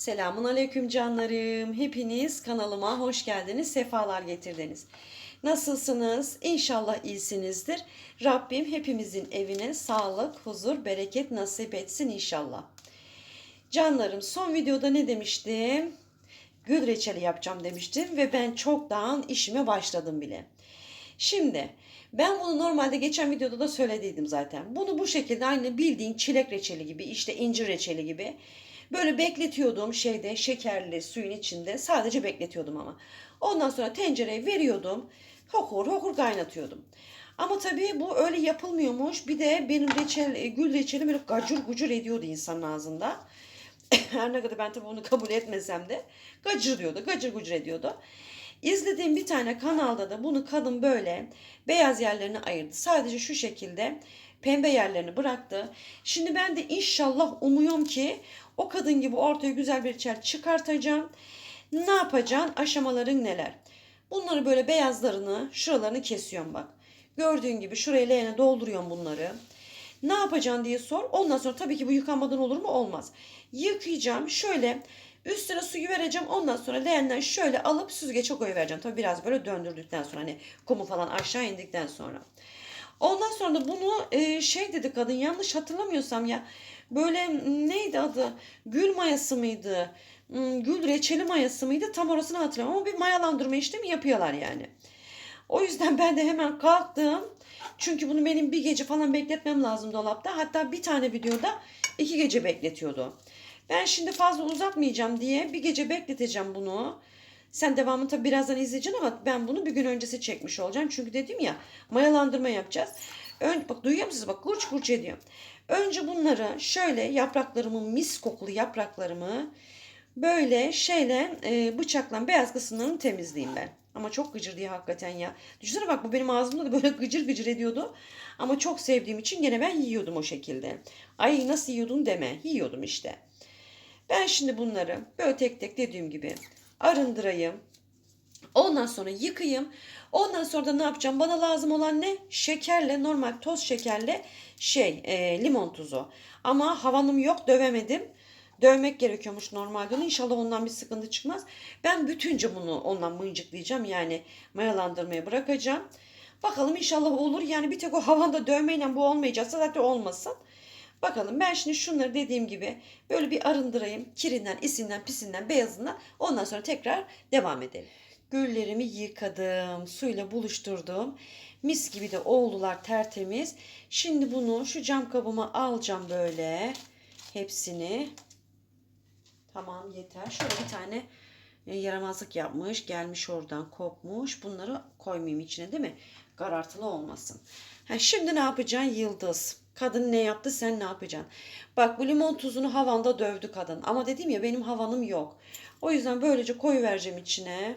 Selamun aleyküm canlarım. Hepiniz kanalıma hoş geldiniz, sefalar getirdiniz. Nasılsınız? İnşallah iyisinizdir. Rabbim hepimizin evine sağlık, huzur, bereket nasip etsin inşallah. Canlarım son videoda ne demiştim? Gül reçeli yapacağım demiştim ve ben çoktan işime başladım bile. Şimdi ben bunu normalde geçen videoda da söylediydim zaten. Bunu bu şekilde aynı bildiğin çilek reçeli gibi işte incir reçeli gibi böyle bekletiyordum şeyde şekerli suyun içinde sadece bekletiyordum ama. Ondan sonra tencereye veriyordum. Hokur hokur kaynatıyordum. Ama tabii bu öyle yapılmıyormuş. Bir de benim reçel, gül reçeli böyle gacur gucur ediyordu insanın ağzında. Her ne kadar ben tabii bunu kabul etmesem de gacır diyordu, gacır gucur ediyordu. İzlediğim bir tane kanalda da bunu kadın böyle beyaz yerlerini ayırdı. Sadece şu şekilde pembe yerlerini bıraktı. Şimdi ben de inşallah umuyorum ki o kadın gibi ortaya güzel bir reçel çıkartacağım. Ne yapacaksın? Aşamaların neler? Bunları böyle beyazlarını, şuralarını kesiyorum bak. Gördüğün gibi şuraya leğene dolduruyorum bunları. Ne yapacaksın diye sor. Ondan sonra tabii ki bu yıkanmadan olur mu? Olmaz. Yıkayacağım. Şöyle üstüne suyu vereceğim. Ondan sonra leğenden şöyle alıp süzgeçe koyuvereceğim. Tabii biraz böyle döndürdükten sonra hani kumu falan aşağı indikten sonra. Ondan sonra da bunu e, şey dedi kadın yanlış hatırlamıyorsam ya böyle m, neydi adı gül mayası mıydı gül reçeli mayası mıydı tam orasını hatırlamıyorum ama bir mayalandırma işlemi yapıyorlar yani. O yüzden ben de hemen kalktım. Çünkü bunu benim bir gece falan bekletmem lazım dolapta. Hatta bir tane videoda iki gece bekletiyordu. Ben şimdi fazla uzatmayacağım diye bir gece bekleteceğim bunu. Sen devamını tabi birazdan izleyeceksin ama ben bunu bir gün öncesi çekmiş olacağım. Çünkü dedim ya mayalandırma yapacağız. Ön, bak duyuyor musunuz? Bak kurç kurç ediyor. Önce bunları şöyle yapraklarımı mis kokulu yapraklarımı böyle şeyle e, bıçakla beyaz kısımlarını temizleyeyim ben. Ama çok gıcır diye hakikaten ya. Düşünsene bak bu benim ağzımda da böyle gıcır gıcır ediyordu. Ama çok sevdiğim için gene ben yiyordum o şekilde. Ay nasıl yiyordun deme. Yiyordum işte. Ben şimdi bunları böyle tek tek dediğim gibi arındırayım. Ondan sonra yıkayayım. Ondan sonra da ne yapacağım? Bana lazım olan ne? Şekerle, normal toz şekerle şey, e, limon tuzu. Ama havanım yok, dövemedim. Dövmek gerekiyormuş normalde. İnşallah ondan bir sıkıntı çıkmaz. Ben bütünce bunu ondan mıncıklayacağım. Yani mayalandırmaya bırakacağım. Bakalım inşallah olur. Yani bir tek o havanda dövmeyle bu olmayacaksa zaten olmasın. Bakalım ben şimdi şunları dediğim gibi böyle bir arındırayım. Kirinden, isinden, pisinden, beyazından. Ondan sonra tekrar devam edelim. Güllerimi yıkadım. Suyla buluşturdum. Mis gibi de oldular tertemiz. Şimdi bunu şu cam kabıma alacağım böyle. Hepsini. Tamam yeter. Şöyle bir tane e, yaramazlık yapmış. Gelmiş oradan kopmuş. Bunları koymayayım içine değil mi? Karartılı olmasın. Ha, şimdi ne yapacaksın Yıldız? Kadın ne yaptı sen ne yapacaksın? Bak bu limon tuzunu havanda dövdü kadın. Ama dedim ya benim havanım yok. O yüzden böylece koyu vereceğim içine.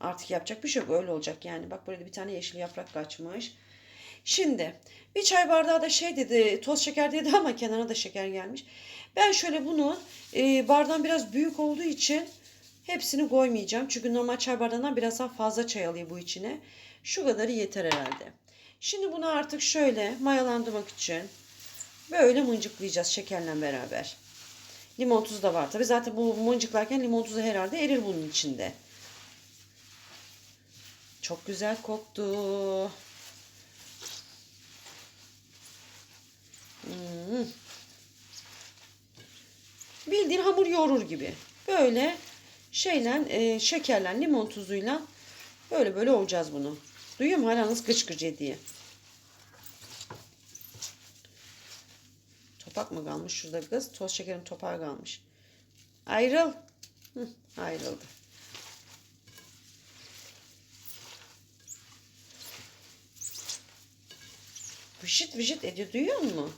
Artık yapacak bir şey yok. Öyle olacak yani. Bak burada bir tane yeşil yaprak kaçmış. Şimdi bir çay bardağı da şey dedi toz şeker dedi ama kenarına da şeker gelmiş. Ben şöyle bunu e, bardağım biraz büyük olduğu için hepsini koymayacağım. Çünkü normal çay bardağından biraz daha fazla çay alıyor bu içine. Şu kadarı yeter herhalde. Şimdi bunu artık şöyle mayalandırmak için böyle mıncıklayacağız şekerle beraber. Limon tuzu da var tabi. Zaten bu mıncıklarken limon tuzu herhalde erir bunun içinde. Çok güzel koktu. Hmm. Bildiğin hamur yoğurur gibi. Böyle şeyle, e, şekerle, limon tuzuyla böyle böyle olacağız bunu. Duyuyor musun? Hala nasıl gıç gıç ediyor. Topak mı kalmış şurada kız? Toz şekerin topağı kalmış. Ayrıl. Hı, ayrıldı. Vışıt vışıt ediyor. Duyuyor musun?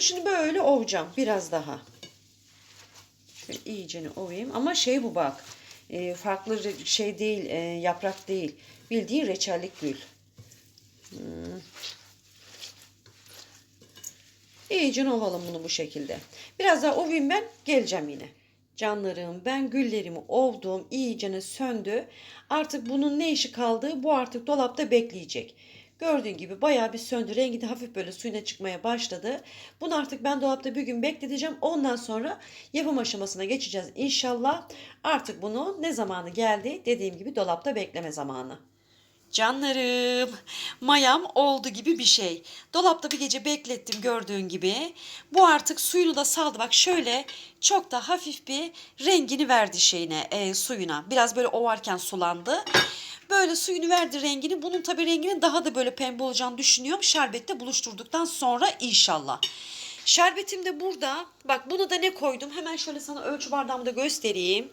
Şimdi böyle ovacağım biraz daha. Şöyle iyicene ovayım. Ama şey bu bak. E, farklı şey değil. E, yaprak değil. Bildiğin reçellik gül. Hmm. İyice ovalım bunu bu şekilde. Biraz daha ovayım ben. Geleceğim yine. Canlarım ben güllerimi ovdum. iyicene söndü. Artık bunun ne işi kaldı? Bu artık dolapta bekleyecek. Gördüğün gibi bayağı bir söndü. Rengi de hafif böyle suyuna çıkmaya başladı. Bunu artık ben dolapta bir gün bekleteceğim. Ondan sonra yapım aşamasına geçeceğiz inşallah. Artık bunu ne zamanı geldi? Dediğim gibi dolapta bekleme zamanı. Canlarım, mayam oldu gibi bir şey. Dolapta bir gece beklettim gördüğün gibi. Bu artık suyunu da saldı. Bak şöyle çok da hafif bir rengini verdi şeyine, e, suyuna. Biraz böyle ovarken sulandı. Böyle suyunu verdi rengini. Bunun tabii renginin daha da böyle pembe olacağını düşünüyorum. Şerbette buluşturduktan sonra inşallah. Şerbetim de burada. Bak bunu da ne koydum? Hemen şöyle sana ölçü bardağımı da göstereyim.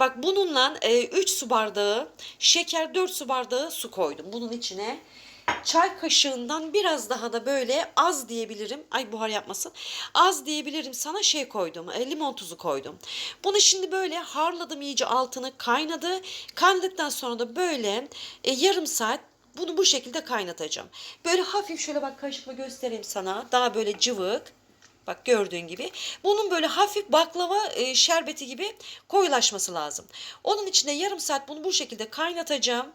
Bak bununla 3 su bardağı şeker 4 su bardağı su koydum bunun içine. Çay kaşığından biraz daha da böyle az diyebilirim. Ay buhar yapmasın. Az diyebilirim sana şey koydum. e, limon tuzu koydum. Bunu şimdi böyle harladım iyice altını kaynadı. Kaynadıktan sonra da böyle e, yarım saat bunu bu şekilde kaynatacağım. Böyle hafif şöyle bak kaşıkla göstereyim sana. Daha böyle cıvık. Bak gördüğün gibi. Bunun böyle hafif baklava e, şerbeti gibi koyulaşması lazım. Onun içine yarım saat bunu bu şekilde kaynatacağım.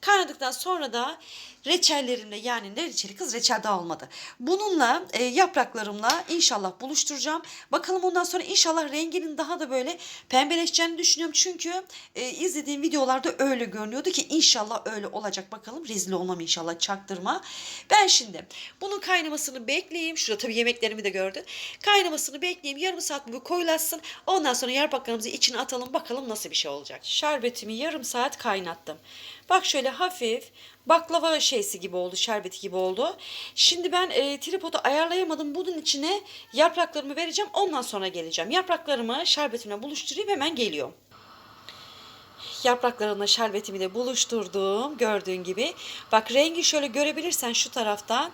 Kaynadıktan sonra da reçellerimle yani ne reçeli kız reçel daha olmadı. Bununla e, yapraklarımla inşallah buluşturacağım. Bakalım ondan sonra inşallah renginin daha da böyle pembeleşeceğini düşünüyorum. Çünkü e, izlediğim videolarda öyle görünüyordu ki inşallah öyle olacak. Bakalım rezil olmam inşallah çaktırma. Ben şimdi bunun kaynamasını bekleyeyim. Şurada tabii yemeklerimi de gördün. Kaynamasını bekleyeyim. Yarım saat bu koyulaşsın. Ondan sonra yapraklarımızı içine atalım. Bakalım nasıl bir şey olacak. Şerbetimi yarım saat kaynattım. Bak şöyle hafif baklava şeysi gibi oldu, şerbeti gibi oldu. Şimdi ben e, tripodu ayarlayamadım. Bunun içine yapraklarımı vereceğim. Ondan sonra geleceğim. Yapraklarımı şerbetimle buluşturayım hemen geliyorum. Yapraklarımla şerbetimi de buluşturdum gördüğün gibi. Bak rengi şöyle görebilirsen şu taraftan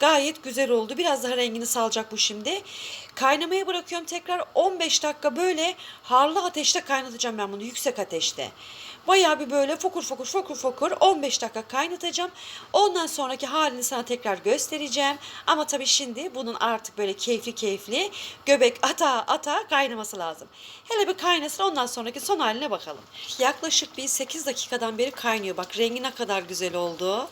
gayet güzel oldu. Biraz daha rengini salacak bu şimdi. Kaynamaya bırakıyorum tekrar 15 dakika böyle harlı ateşte kaynatacağım ben bunu yüksek ateşte. Bayağı bir böyle fokur fokur fokur fokur 15 dakika kaynatacağım. Ondan sonraki halini sana tekrar göstereceğim. Ama tabii şimdi bunun artık böyle keyifli keyifli göbek ata ata kaynaması lazım. Hele bir kaynasın ondan sonraki son haline bakalım. Yaklaşık bir 8 dakikadan beri kaynıyor. Bak rengi ne kadar güzel oldu.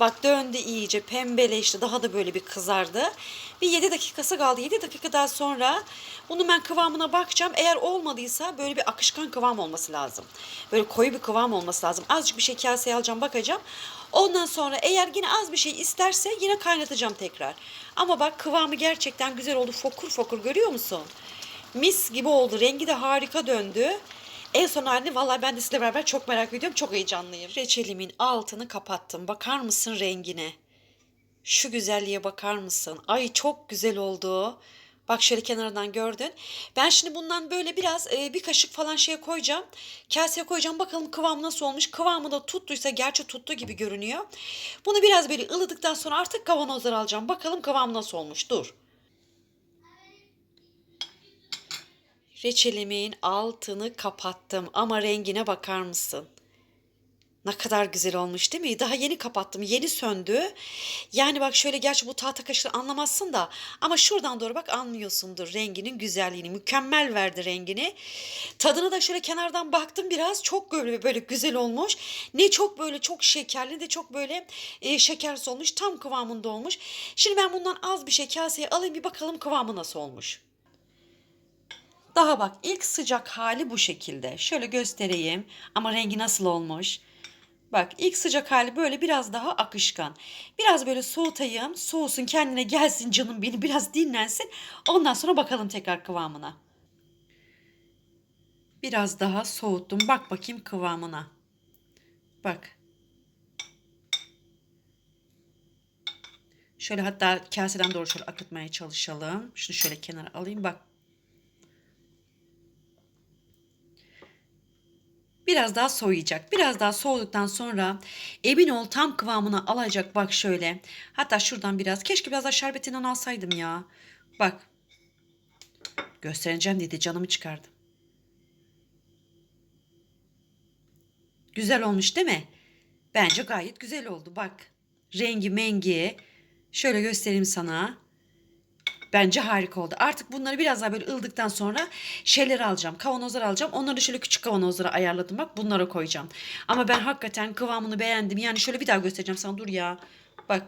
Bak döndü iyice pembeleşti. Daha da böyle bir kızardı. Bir 7 dakikası kaldı. 7 dakikadan sonra bunu ben kıvamına bakacağım. Eğer olmadıysa böyle bir akışkan kıvam olması lazım. Böyle koyu bir kıvam olması lazım. Azıcık bir şey kaseye alacağım bakacağım. Ondan sonra eğer yine az bir şey isterse yine kaynatacağım tekrar. Ama bak kıvamı gerçekten güzel oldu. Fokur fokur görüyor musun? Mis gibi oldu. Rengi de harika döndü. En son halini vallahi ben de sizinle beraber çok merak ediyorum. Çok heyecanlıyım. Reçelimin altını kapattım. Bakar mısın rengine? Şu güzelliğe bakar mısın? Ay çok güzel oldu. Bak şöyle kenarından gördün. Ben şimdi bundan böyle biraz e, bir kaşık falan şeye koyacağım. Kaseye koyacağım. Bakalım kıvamı nasıl olmuş. Kıvamı da tuttuysa gerçi tuttu gibi görünüyor. Bunu biraz böyle ılıdıktan sonra artık kavanozlara alacağım. Bakalım kıvam nasıl olmuş. Dur. Reçelimin altını kapattım ama rengine bakar mısın? Ne kadar güzel olmuş değil mi? Daha yeni kapattım. Yeni söndü. Yani bak şöyle gerçi bu tahta kaşığı anlamazsın da ama şuradan doğru bak anlıyorsundur renginin güzelliğini. Mükemmel verdi rengini. Tadına da şöyle kenardan baktım biraz. Çok böyle böyle güzel olmuş. Ne çok böyle çok şekerli de çok böyle e, şekersiz olmuş. Tam kıvamında olmuş. Şimdi ben bundan az bir şey kaseye alayım bir bakalım kıvamı nasıl olmuş. Daha bak ilk sıcak hali bu şekilde. Şöyle göstereyim ama rengi nasıl olmuş. Bak ilk sıcak hali böyle biraz daha akışkan. Biraz böyle soğutayım. Soğusun kendine gelsin canım beni biraz dinlensin. Ondan sonra bakalım tekrar kıvamına. Biraz daha soğuttum. Bak bakayım kıvamına. Bak. Şöyle hatta kaseden doğru şöyle akıtmaya çalışalım. Şunu şöyle kenara alayım. Bak Biraz daha soğuyacak. Biraz daha soğuduktan sonra emin ol tam kıvamını alacak. Bak şöyle. Hatta şuradan biraz. Keşke biraz daha şerbetinden alsaydım ya. Bak. Göstereceğim dedi. Canımı çıkardım. Güzel olmuş değil mi? Bence gayet güzel oldu. Bak. Rengi mengi. Şöyle göstereyim sana. Bence harika oldu. Artık bunları biraz daha böyle ıldıktan sonra şeyleri alacağım. Kavanozlar alacağım. Onları şöyle küçük kavanozlara ayarladım bak. Bunlara koyacağım. Ama ben hakikaten kıvamını beğendim. Yani şöyle bir daha göstereceğim sana. Dur ya. Bak.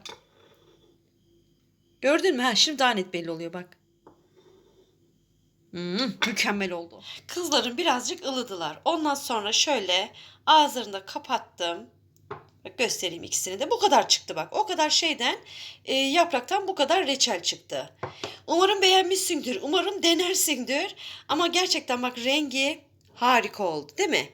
Gördün mü? Ha, şimdi daha net belli oluyor bak. Hmm, mükemmel oldu. Kızlarım birazcık ılıdılar. Ondan sonra şöyle ağızlarını da kapattım. Bak göstereyim ikisini de. Bu kadar çıktı bak. O kadar şeyden e, yapraktan bu kadar reçel çıktı. Umarım beğenmişsindir. Umarım denersindir. Ama gerçekten bak rengi harika oldu değil mi?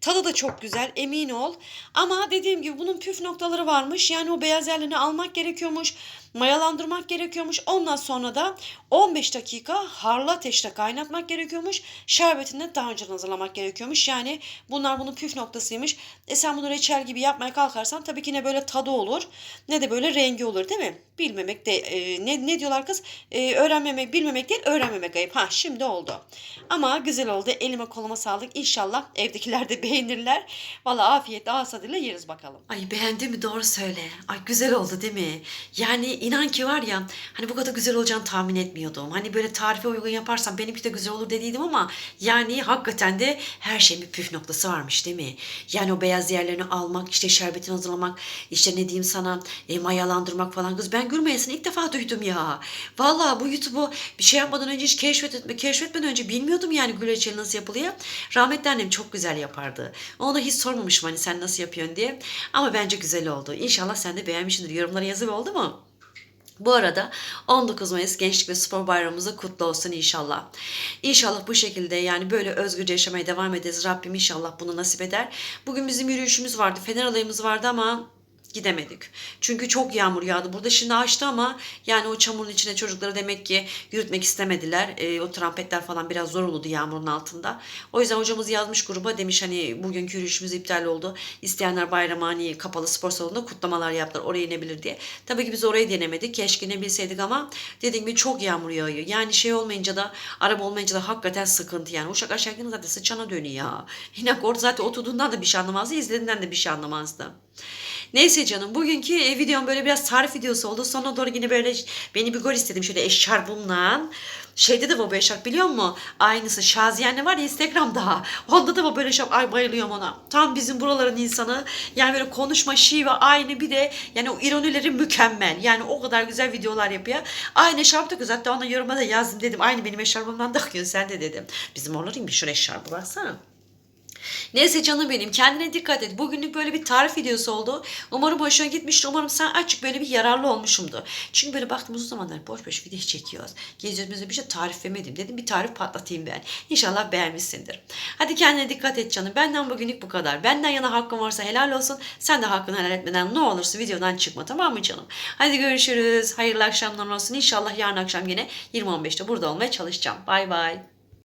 Tadı da çok güzel emin ol. Ama dediğim gibi bunun püf noktaları varmış. Yani o beyaz yerlerini almak gerekiyormuş. Mayalandırmak gerekiyormuş. Ondan sonra da 15 dakika harlı ateşte kaynatmak gerekiyormuş. Şerbetini de daha önceden hazırlamak gerekiyormuş. Yani bunlar bunun püf noktasıymış. E sen bunu reçel gibi yapmaya kalkarsan tabii ki ne böyle tadı olur ne de böyle rengi olur değil mi? Bilmemek de e, ne, ne diyorlar kız? E, öğrenmemek, bilmemek değil öğrenmemek ayıp. Ha şimdi oldu. Ama güzel oldu. Elime koluma sağlık. İnşallah evdekiler de beğenirler. Valla afiyetle ağız tadıyla yeriz bakalım. Ay beğendi mi doğru söyle. Ay güzel oldu değil mi? Yani inan ki var ya hani bu kadar güzel olacağını tahmin etmiyordum. Hani böyle tarife uygun yaparsam benimki de güzel olur dediydim ama yani hakikaten de her şeyin bir püf noktası varmış değil mi? Yani o beyaz yerlerini almak, işte şerbetini hazırlamak, işte ne diyeyim sana e, mayalandırmak falan. Kız ben gülmeyesini ilk defa duydum ya. Vallahi bu YouTube'u bir şey yapmadan önce hiç keşfet, keşfetmeden önce bilmiyordum yani gül reçeli nasıl yapılıyor. Rahmetli annem çok güzel yapardı. Ona hiç sormamışım hani sen nasıl yapıyorsun diye. Ama bence güzel oldu. İnşallah sen de beğenmişsindir. Yorumlara yazı oldu mu? Bu arada 19 Mayıs Gençlik ve Spor Bayramımız da kutlu olsun inşallah. İnşallah bu şekilde yani böyle özgürce yaşamaya devam ederiz. Rabbim inşallah bunu nasip eder. Bugün bizim yürüyüşümüz vardı, fener alayımız vardı ama gidemedik. Çünkü çok yağmur yağdı. Burada şimdi açtı ama yani o çamurun içine çocukları demek ki yürütmek istemediler. E, o trampetler falan biraz zor oldu yağmurun altında. O yüzden hocamız yazmış gruba demiş hani bugünkü yürüyüşümüz iptal oldu. İsteyenler bayramı hani kapalı spor salonunda kutlamalar yaptılar. Oraya inebilir diye. Tabii ki biz orayı denemedik. Keşke inebilseydik ama dediğim gibi çok yağmur yağıyor. Yani şey olmayınca da araba olmayınca da hakikaten sıkıntı yani. Uşak aşağı zaten sıçana dönüyor ya. İnak orada zaten oturduğundan da bir şey anlamazdı. izlediğinden de bir şey anlamazdı. Neyse canım bugünkü e, videom böyle biraz tarif videosu oldu. Sonra doğru yine böyle beni bir gol istedim şöyle eşarbımla. Şeyde de bu eşarp biliyor musun? Aynısı Şaziye anne var ya Instagram'da. Onda da bu böyle eşarp. Ay bayılıyorum ona. Tam bizim buraların insanı. Yani böyle konuşma şive aynı bir de yani o ironileri mükemmel. Yani o kadar güzel videolar yapıyor. Aynı eşarp takıyor. Hatta ona yoruma da yazdım dedim. Aynı benim eşarbımdan takıyorsun sen de dedim. Bizim oraların bir şu eşarbı baksana. Neyse canım benim kendine dikkat et. Bugünlük böyle bir tarif videosu oldu. Umarım hoşuna gitmiştir. Umarım sen açık böyle bir yararlı olmuşumdur. Çünkü böyle baktım uzun zamanlar boş boş video çekiyoruz. Geziyoruz bir şey tarif vermedim. Dedim bir tarif patlatayım ben. İnşallah beğenmişsindir. Hadi kendine dikkat et canım. Benden bugünlük bu kadar. Benden yana hakkın varsa helal olsun. Sen de hakkını helal etmeden ne olursa videodan çıkma tamam mı canım? Hadi görüşürüz. Hayırlı akşamlar olsun. İnşallah yarın akşam yine 20.15'te burada olmaya çalışacağım. Bay bay.